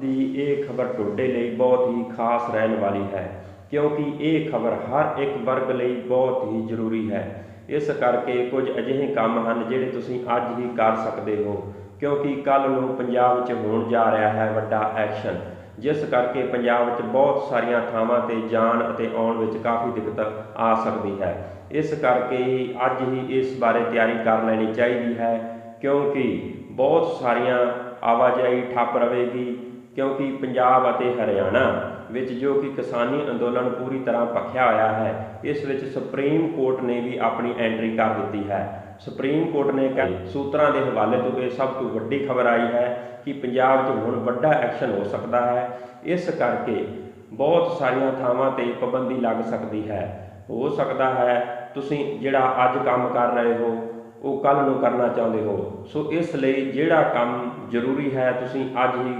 ਦੀ ਇਹ ਖਬਰ ਤੁਹਾਡੇ ਲਈ ਬਹੁਤ ਹੀ ਖਾਸ ਰਹਿਣ ਵਾਲੀ ਹੈ, ਕਿਉਂਕਿ ਇਹ ਖਬਰ ਹਰ ਇੱਕ ਵਰਗ ਲਈ ਬਹੁਤ ਹੀ ਜ਼ਰੂਰੀ ਹੈ। ਇਸ ਕਰਕੇ ਕੁਝ ਅਜਿਹੇ ਕੰਮ ਹਨ ਜਿਹੜੇ ਤੁਸੀਂ ਅੱਜ ਹੀ ਕਰ ਸਕਦੇ ਹੋ, ਕਿਉਂਕਿ ਕੱਲ ਨੂੰ ਪੰਜਾਬ 'ਚ ਹੋਣ ਜਾ ਰਿਹਾ ਹੈ ਵੱਡਾ ਐਕਸ਼ਨ, ਜਿਸ ਕਰਕੇ ਪੰਜਾਬ ਵਿੱਚ ਬਹੁਤ ਸਾਰੀਆਂ ਥਾਵਾਂ ਤੇ ਜਾਣ ਅਤੇ ਆਉਣ ਵਿੱਚ ਕਾਫੀ ਦਿੱਕਤ ਆ ਸਕਦੀ ਹੈ। ਇਸ ਕਰਕੇ ਹੀ ਅੱਜ ਹੀ ਇਸ ਬਾਰੇ ਤਿਆਰੀ ਕਰ ਲੈਣੀ ਚਾਹੀਦੀ ਹੈ, ਕਿਉਂਕਿ ਬਹੁਤ ਸਾਰੀਆਂ ਆਵਾਜਾਈ ਠੱਪ ਰਹੇਗੀ ਕਿਉਂਕਿ ਪੰਜਾਬ ਅਤੇ ਹਰਿਆਣਾ ਵਿੱਚ ਜੋ ਕਿ ਕਿਸਾਨੀ ਅੰਦੋਲਨ ਪੂਰੀ ਤਰ੍ਹਾਂ ਭਖਿਆ ਹੋਇਆ ਹੈ, ਇਸ ਵਿੱਚ ਸੁਪਰੀਮ ਕੋਰਟ ਨੇ ਵੀ ਆਪਣੀ ਐਂਟਰੀ ਕਰ ਦਿੱਤੀ ਹੈ। ਸੁਪਰੀਮ ਕੋਰਟ ਨੇ ਕਹਿ- ਸੂਤਰਾਂ ਦੇ ਹਵਾਲੇ ਤੋਂ ਇਹ ਸਭ ਤੋਂ ਵੱਡੀ ਖਬਰ ਆਈ ਹੈ ਕਿ ਪੰਜਾਬ 'ਚ ਹੁਣ ਵੱਡਾ ਐਕਸ਼ਨ ਹੋ ਸਕਦਾ ਹੈ। ਇਸ ਕਰਕੇ ਬਹੁਤ ਸਾਰੀਆਂ ਥਾਵਾਂ ਤੇ ਪਾਬੰਦੀ ਲੱਗ ਸਕਦੀ ਹੈ। ਹੋ ਸਕਦਾ ਹੈ ਤੁਸੀਂ ਜਿਹੜਾ ਅੱਜ ਕੰਮ ਕਰ ਰਹੇ ਹੋ, ਉਹ ਕੱਲ ਨੂੰ ਕਰਨਾ ਚਾਹੁੰਦੇ ਹੋ। ਸੋ ਇਸ ਲਈ ਜਿਹੜਾ ਕੰਮ ਜ਼ਰੂਰੀ ਹੈ, ਤੁਸੀਂ ਅੱਜ ਹੀ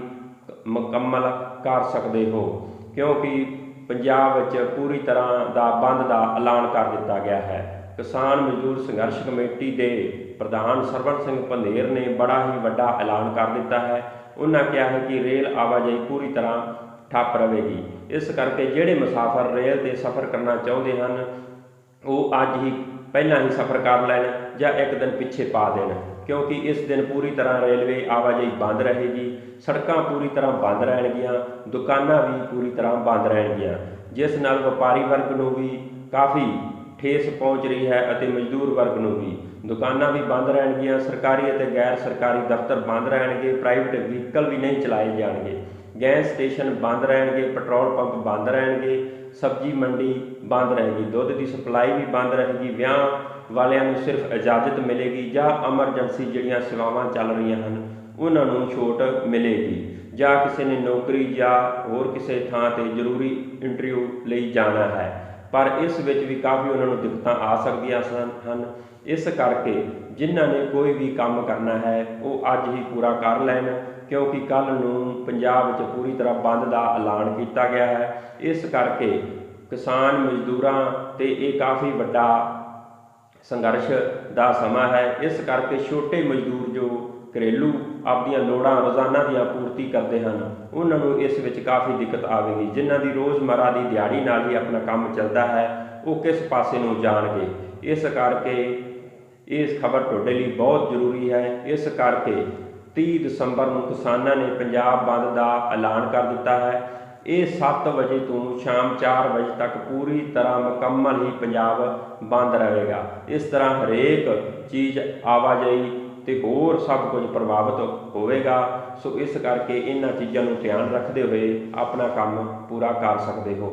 ਮੁਕੰਮਲ ਕਰ ਸਕਦੇ ਹੋ। ਕਿਉਂਕਿ ਪੰਜਾਬ ਵਿੱਚ ਪੂਰੀ ਤਰ੍ਹਾਂ ਦਾ ਬੰਦ ਦਾ ਐਲਾਨ ਕਰ ਦਿੱਤਾ ਗਿਆ ਹੈ। ਕਿਸਾਨ ਮਜ਼ਦੂਰ ਸੰਘਰਸ਼ ਕਮੇਟੀ ਦੇ ਪ੍ਰਧਾਨ ਸਰਵਣ ਸਿੰਘ ਪੰਧੇਰ ਨੇ ਬੜਾ ਹੀ ਵੱਡਾ ਐਲਾਨ ਕਰ ਦਿੱਤਾ ਹੈ। ਉਹਨਾਂ ਕਿਹਾ ਹੈ ਕਿ ਰੇਲ ਆਵਾਜਾਈ ਪੂਰੀ ਤਰ੍ਹਾਂ ਠੱਪ ਰਹੇਗੀ। ਇਸ ਕਰਕੇ ਜਿਹੜੇ ਮੁਸਾਫਰ ਰੇਲ ਤੇ ਸਫ਼ਰ ਕਰਨਾ ਚਾਹੁੰਦੇ ਹਨ, ਉਹ ਅੱਜ ਹੀ ਪਹਿਲਾਂ ਹੀ ਸਫ਼ਰ ਕਰ ਲੈਣ ਜਾਂ ਇੱਕ ਦਿਨ ਪਿੱਛੇ ਪਾ ਦੇਣ। ਕਿਉਂਕਿ ਇਸ ਦਿਨ ਪੂਰੀ ਤਰ੍ਹਾਂ ਰੇਲਵੇ ਆਵਾਜਾਈ ਬੰਦ ਰਹੇਗੀ, ਸੜਕਾਂ ਪੂਰੀ ਤਰ੍ਹਾਂ ਬੰਦ ਰਹਿਣਗੀਆਂ, ਦੁਕਾਨਾਂ ਵੀ ਪੂਰੀ ਤਰ੍ਹਾਂ ਬੰਦ ਰਹਿਣਗੀਆਂ, ਜਿਸ ਨਾਲ ਵਪਾਰੀ ਵਰਗ ਨੂੰ ਵੀ ਕਾਫੀ ਠੇਸ ਪਹੁੰਚ ਰਹੀ ਹੈ ਅਤੇ ਮਜ਼ਦੂਰ ਵਰਗ ਨੂੰ ਵੀ। ਦੁਕਾਨਾਂ ਵੀ ਬੰਦ ਰਹਿਣਗੀਆਂ, ਸਰਕਾਰੀ ਅਤੇ ਗੈਰ ਸਰਕਾਰੀ ਦਫ਼ਤਰ ਬੰਦ ਰਹਿਣਗੇ ਪ੍ਰਾਈਵੇਟ ਵਹੀਕਲ ਵੀ ਨਹੀਂ ਚਲਾਏ ਜਾਣਗੇ। ਗੈਸ ਸਟੇਸ਼ਨ ਬੰਦ ਰਹਿਣਗੇ, ਪੈਟਰੋਲ ਪੰਪ ਬੰਦ ਰਹਿਣਗੇ, ਸਬਜ਼ੀ ਮੰਡੀ ਬੰਦ ਰਹੇਗੀ, ਦੁੱਧ ਦੀ ਸਪਲਾਈ ਵੀ ਬੰਦ ਰਹੇਗੀ, ਵਿਆਹ ਵਾਲਿਆਂ ਨੂੰ ਸਿਰਫ ਇਜਾਜ਼ਤ ਮਿਲੇਗੀ ਜਾਂ ਐਮਰਜੈਂਸੀ ਜਿਹੜੀਆਂ ਸੇਵਾਵਾਂ ਚੱਲ ਰਹੀਆਂ ਹਨ, ਉਹਨਾਂ ਨੂੰ ਛੋਟ ਮਿਲੇਗੀ। ਜਾਂ ਕਿਸੇ ਨੇ ਨੌਕਰੀ ਜਾਂ ਹੋਰ ਕਿਸੇ ਥਾਂ ਤੇ ਜ਼ਰੂਰੀ ਇੰਟਰਵਿਊ ਲਈ ਜਾਣਾ ਹੈ। ਪਰ ਇਸ ਵਿੱਚ ਵੀ ਕਾਫੀ ਉਹਨਾਂ ਨੂੰ ਦਿੱਕਤਾਂ ਆ ਸਕਦੀਆਂ ਸਨ, ਹਨ। ਇਸ ਕਰਕੇ ਜਿਨ੍ਹਾਂ ਨੇ ਕੋਈ ਵੀ ਕੰਮ ਕਰਨਾ ਹੈ, ਉਹ ਅੱਜ ਹੀ ਪੂਰਾ ਕਰ ਲੈਣ, ਕਿਉਂਕਿ ਕੱਲ ਨੂੰ ਪੰਜਾਬ ਵਿੱਚ ਪੂਰੀ ਤਰ੍ਹਾਂ ਬੰਦ ਦਾ ਐਲਾਨ ਕੀਤਾ ਗਿਆ ਹੈ। ਇਸ ਕਰਕੇ ਕਿਸਾਨ ਮਜ਼ਦੂਰਾਂ ਤੇ ਇਹ ਕਾਫੀ ਵੱਡਾ ਸੰਘਰਸ਼ ਦਾ ਸਮਾਂ ਹੈ। ਇਸ ਕਰਕੇ ਛੋਟੇ ਮਜ਼ਦੂਰ ਜੋ ਘਰੇਲੂ ਆਪਣੀਆਂ ਲੋੜਾਂ, ਰੋਜ਼ਾਨਾ ਦੀਆਂ ਪੂਰਤੀ ਕਰਦੇ ਹਨ। ਉਹਨਾਂ ਨੂੰ ਇਸ ਵਿੱਚ ਕਾਫੀ ਦਿੱਕਤ ਆਵੇਗੀ। ਜਿਨ੍ਹਾਂ ਦੀ ਰੋਜ਼ਮਰਾ ਦੀ ਦਿਹਾੜੀ ਨਾਲ ਹੀ ਆਪਣਾ ਕੰਮ ਚੱਲਦਾ ਹੈ, ਉਹ ਕਿਸ ਪਾਸੇ ਨੂੰ ਜਾਣਗੇ? ਇਸ ਕਰਕੇ ਇਸ ਖਬਰ ਤੁਹਾਡੇ ਲਈ ਬਹੁਤ ਜ਼ਰੂਰੀ ਹੈ। ਇਸ ਕਰਕੇ 30 ਦਸੰਬਰ ਨੂੰ ਕਿਸਾਨਾਂ ਨੇ ਪੰਜਾਬ ਬੰਦ ਦਾ ਐਲਾਨ ਕਰ ਦਿੱਤਾ ਹੈ। ਇਹ 7 ਵਜੇ ਤੋਂ ਸ਼ਾਮ 4 ਵਜੇ ਤੱਕ ਪੂਰੀ ਤਰ੍ਹਾਂ ਮੁਕੰਮਲ ਹੀ ਪੰਜਾਬ ਬੰਦ ਰਹੇਗਾ। ਇਸ ਤਰ੍ਹਾਂ ਹਰੇਕ ਚੀਜ਼ ਆਵਾਜਾਈ ਤੇ ਹੋਰ ਸਭ ਕੁਝ ਪ੍ਰਭਾਵਿਤ ਹੋਵੇਗਾ। ਸੋ ਇਸ ਕਰਕੇ ਇਹਨਾਂ ਚੀਜ਼ਾਂ ਨੂੰ ਧਿਆਨ ਰੱਖਦੇ ਹੋਏ ਆਪਣਾ ਕੰਮ ਪੂਰਾ ਕਰ ਸਕਦੇ ਹੋ।